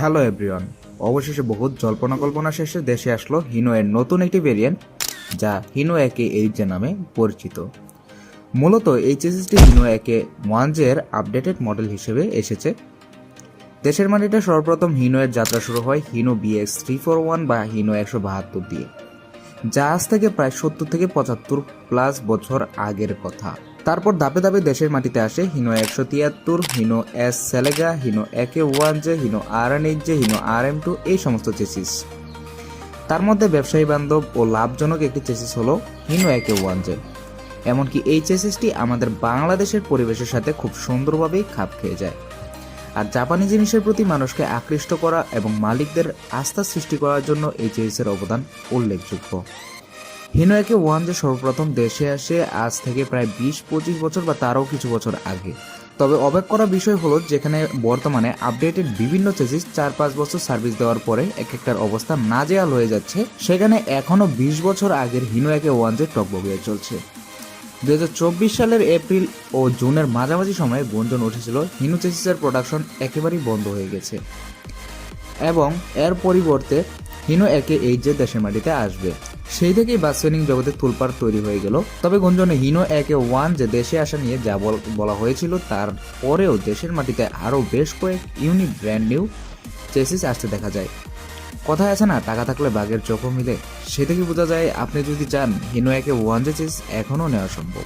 Hello everyone অবশেষে বহুত জল্পনা কল্পনা শেষে দেশে আসলো হিনো এর নতুন একটি ভেরিয়েন্ট যা হিনো একে এইচ নামে পরিচিত। মূলত এই চেসিসটি হিনো একে ওয়ানের আপডেটেড মডেল হিসেবে এসেছে। দেশের মাটিতে সর্বপ্রথম হিনো এর যাত্রা শুরু হয় Hino BX three four one বা হিনো একশো বাহাত্তর দিয়ে, যা আজ থেকে প্রায় সত্তর থেকে পঁচাত্তর প্লাস বছর আগের কথা। তারপর ধাপে ধাপে দেশের মাটিতে আসে হিনো একশো তিয়াত্তর Hino S সেলেগা, Hino AK one J, Hino R N H J, Hino R M two, এই সমস্ত চেসিস। তার মধ্যে ব্যবসায়ী বান্ধব ও লাভজনক একটি চেসিস হলো হিনো একে ওয়ান জে। এমনকি এই চেসিসটি আমাদের বাংলাদেশের পরিবেশের সাথে খুব সুন্দরভাবেই খাপ খেয়ে যায়। আর জাপানি জিনিসের প্রতি মানুষকে আকৃষ্ট করা এবং মালিকদের আস্থা সৃষ্টি করার জন্য এই চেসিসের অবদান উল্লেখযোগ্য। হিনোয়াকে ওয়ান যে সর্বপ্রথম দেশে আসে, আজ থেকে প্রায় বিশ, পঁচিশ বছর বা তারও কিছু বছর আগে। তবে অবাক করা বিষয় হলো, যেখানে বর্তমানে আপডেটেড বিভিন্ন চেসিস চার, পাঁচ বছর সার্ভিস দেওয়ার পরে এক একটার অবস্থা নাজেয়াল হয়ে যাচ্ছে, সেখানে এখনও বিশ বছর আগের হিনোয়াকে ওয়ান যে টকবগিয়ে চলছে। দু হাজার চব্বিশ সালের এপ্রিল ও জুনের মাঝামাঝি সময়ে গুঞ্জন উঠেছিল, হিনু চেসিসের প্রোডাকশন একেবারেই বন্ধ হয়ে গেছে। এবং এর পরিবর্তে হিনো একে এই যে দেশের মাটিতে আসবে। সেই থেকেই বাসফেনিং জগতে তুলপার তৈরি হয়ে গেল। তবে গুঞ্জনে হিনো একে ওয়ান যে দেশে আসা নিয়ে যা বল- হয়েছিল, তার পরেও দেশের মাটিতে আরও বেশ কয়েক ইউনিক ব্র্যান্ড নিউ চেসিস আসতে দেখা যায়। কথায় আছে না, টাকা থাকলে বাঘের চোখও মিলে। সে থেকে বোঝা যায়, আপনি যদি চান হিনো একে ওয়ান যে চেস এখনও নেওয়া সম্ভব।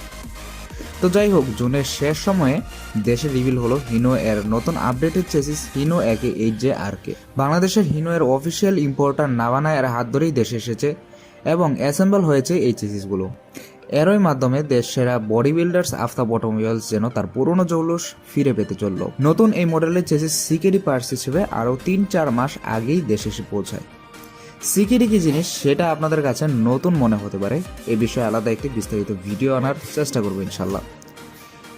তো যাই হোক, জুনের শেষ সময়ে দেশে রিভিল হলো হিনো এর নতুন updated chassis Hino A K eight J কে বাংলাদেশের হিনো এর অফিসিয়াল ইম্পোর্টার নাভানা এর হাত ধরেই দেশে এসেছে এবং অ্যাসেম্বল হয়েছে এই চেসিসগুলো এরই মাধ্যমে দেশ সেরা বডি বিল্ডার্স আফতাব অটোমোবাইলস যেন তার পুরনো জৌলুস ফিরে পেতে চলল। নতুন এই মডেলের চেসিস সিকেডি পার্স হিসেবে আরও তিন চার মাস আগেই দেশে এসে পৌঁছায়। সিকিউরিটি কি জিনিস সেটা আপনাদের কাছে নতুন মনে হতে পারে, এ বিষয়ে আলাদা একটি বিস্তারিত ভিডিও আনার চেষ্টা করব ইনশাল্লাহ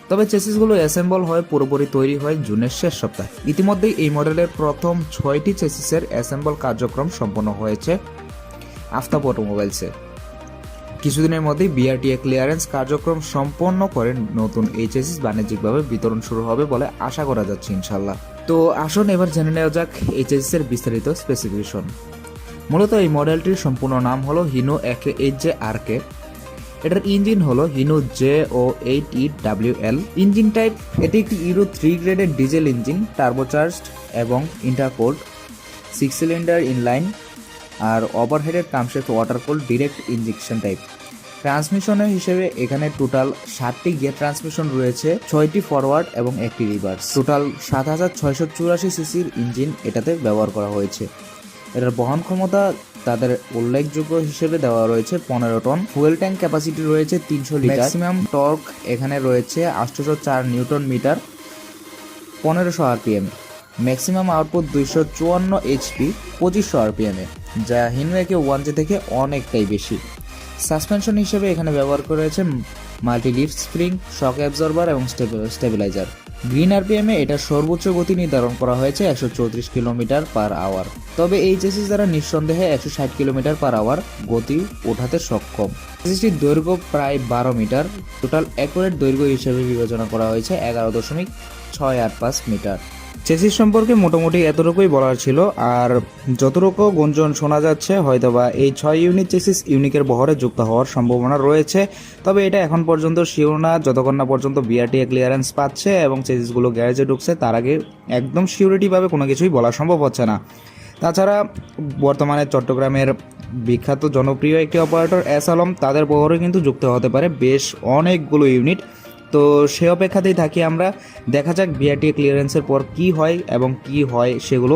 তবে চেসিসগুলো অ্যাসেম্বল হয়ে, পুরোপুরি তৈরি হয় জুনের শেষ সপ্তাহে। ইতিমধ্যেই এই মডেলের প্রথম ছয়টি চেসিসের অ্যাসেম্বল কার্যক্রম সম্পন্ন হয়েছে। আফতাব অটোমোবাইলসে কিছুদিনের মধ্যেই বিআরটিএ ক্লিয়ারেন্স কার্যক্রম সম্পন্ন করে নতুন এই চেসিস বাণিজ্যিকভাবে বিতরণ শুরু হবে বলে আশা করা যাচ্ছে ইনশাল্লাহ তো আসুন এবার জেনে নেওয়া যাক এই চেসিসের বিস্তারিত স্পেসিফিকেশন মূলত এই মডেলটির সম্পূর্ণ নাম হলো হিনো একে এইচ জে আর কে এটার ইঞ্জিন হলো Hino J O eight E W L engine type এটি একটি ইউরো থ্রি গ্রেডের ডিজেল ইঞ্জিন টার্বোচার্জড এবং ইন্টারকোল্ড সিক্স সিলিন্ডার ইনলাইন আর ওভারহেডের camshaft water cooled direct injection type ট্রান্সমিশনের হিসেবে এখানে টোটাল সাতটি গিয়ার ট্রান্সমিশন রয়েছে, ছয়টি ফরওয়ার্ড এবং একটি রিভার্স টোটাল সাত হাজার ছয়শো চুরাশি সিসির ইঞ্জিন এটাতে ব্যবহার করা হয়েছে। এটার বহন ক্ষমতা তাদের উল্লেখযোগ্য হিসেবে দেওয়া রয়েছে পনেরো টন ফুয়েল ট্যাঙ্ক ক্যাপাসিটি রয়েছে তিনশো ম্যাক্সিমাম টর্ক এখানে রয়েছে আটশোশো চার নিউটন মিটার পনেরোশো আরপিএম ম্যাক্সিমাম আউটপুট দুইশো চুয়ান্ন এইচপি পঁচিশশো আরপিএমে যা হিনওয়েকে ওয়ান জে থেকে অনেকটাই বেশি। সাসপেনশন হিসেবে এখানে ব্যবহার করা হয়েছে multi leaf spring shock absorber এবং স্টেবিলাইজার গ্রিন আরপিএমে এটার সর্বোচ্চ গতি নির্ধারণ করা হয়েছে একশো চৌত্রিশ কিলোমিটার পার আওয়ার তবে এই চেসিস দ্বারা নিঃসন্দেহে একশো ষাট কিলোমিটার পার আওয়ার গতি ওঠাতে সক্ষম। চেসিসটির দৈর্ঘ্য প্রায় বারো মিটার। টোটাল অ্যাকুরেট দৈর্ঘ্য হিসেবে বিবেচনা করা হয়েছে এগারো দশমিক ছয় আট পাঁচ মিটার। চেসিস সম্পর্কে মোটামুটি এতটুকুই বলার ছিল, আর যতটুকু গুঞ্জন শোনা যাচ্ছে, হয়তোবা এই ছয় ইউনিট চেসিস ইউনিকের বহরে যুক্ত হওয়ার সম্ভাবনা রয়েছে। তবে এটা এখন পর্যন্ত শিওর না, যতক্ষণ না পর্যন্ত বিআরটিএ ক্লিয়ারেন্স পাচ্ছে এবং চেসিসগুলো গ্যারেজে ঢুকছে, তার আগে একদম সিউরিটিভাবে কোনো কিছুই বলা সম্ভব হচ্ছে না। তাছাড়া বর্তমানে চট্টগ্রামের বিখ্যাত জনপ্রিয় একটি অপারেটর এস আলম, তাদের বহরে কিন্তু যুক্ত হতে পারে বেশ অনেকগুলো ইউনিট। তো সে অপেক্ষাতেই থাকি আমরা। দেখা যাক বিআরটি ক্লিয়ারেন্সের পর কি হয় এবং কি হয় সেগুলো।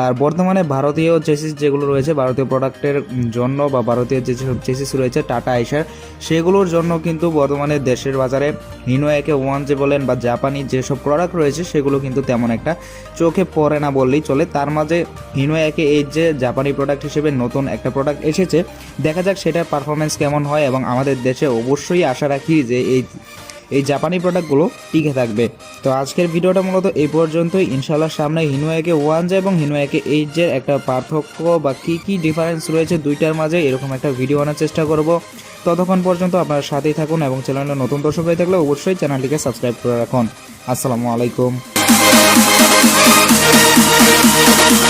আর বর্তমানে ভারতীয় চেসিস যেগুলো রয়েছে, ভারতীয় প্রোডাক্টের জন্য বা ভারতীয় যে চেসিস রয়েছে টাটা আইসার সেগুলোর জন্য কিন্তু বর্তমানে দেশের বাজারে হিনো একে ওয়ান যে বলেন বা জাপানি যেসব প্রোডাক্ট রয়েছে, সেগুলো কিন্তু তেমন একটা চোখে পড়ে না বললেই চলে। তার মাঝে হিনো একে এই যে জাপানি প্রোডাক্ট হিসেবে নতুন একটা প্রোডাক্ট এসেছে। দেখা যাক সেটার পারফরমেন্স কেমন হয় এবং আমাদের দেশে অবশ্যই আশা রাখি যে এই এই জাপানি প্রোডাক্টগুলো টিকে থাকবে। তো আজকের ভিডিওটা মূলত এই পর্যন্তই। ইনশাল্লাহ সামনে হিনুয়াকে ওয়ান জে এবং হিনুয়াকে জের একটা পার্থক্য বা কি কি ডিফারেন্স রয়েছে দুইটার মাঝে এরকম একটা ভিডিও আনার চেষ্টা করব। ততক্ষণ পর্যন্ত আপনারা সাথেই থাকুন এবং চ্যানেলে নতুন দর্শক হয়ে থাকলে অবশ্যই চ্যানেলটিকে সাবস্ক্রাইব করে রাখুন। আসসালামু আলাইকুম।